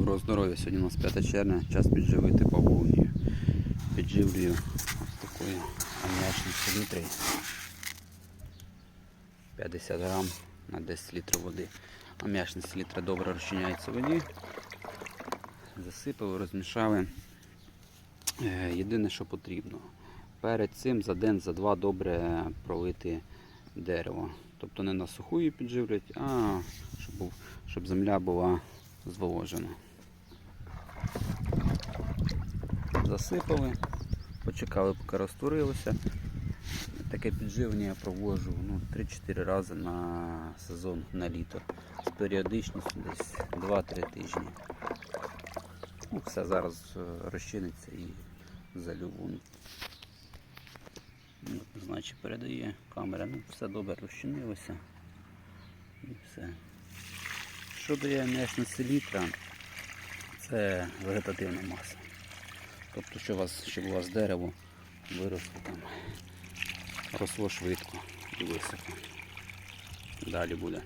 Доброго здоров'я. Сьогодні у нас 5 червня, час підживити бавовнію. Підживлюю ось такою аміачною селітрою. 50 грам на 10 літрів води. Аміачна селітра добре розчиняється в воді. Засипали, розмішали. Е, Єдине, що потрібно. Перед цим за день, за два добре пролити дерево. Тобто не на суху її підживлять, а щоб, щоб земля була зволожена. Засипали, почекали, поки розтворилося. Таке підживлення я проводжу ну, 3-4 рази на сезон на літо. З періодичністю десь 2-3 тижні. Ну, все зараз е, розчиниться і залю. Ну, Значить передає камера. Ну, все добре розчинилося. І все. Що дає м'ячна селітра? Це вегетативна маса. Тобто, що у вас, щоб у вас дерево виросло там, росло швидко і високо. Далі буде.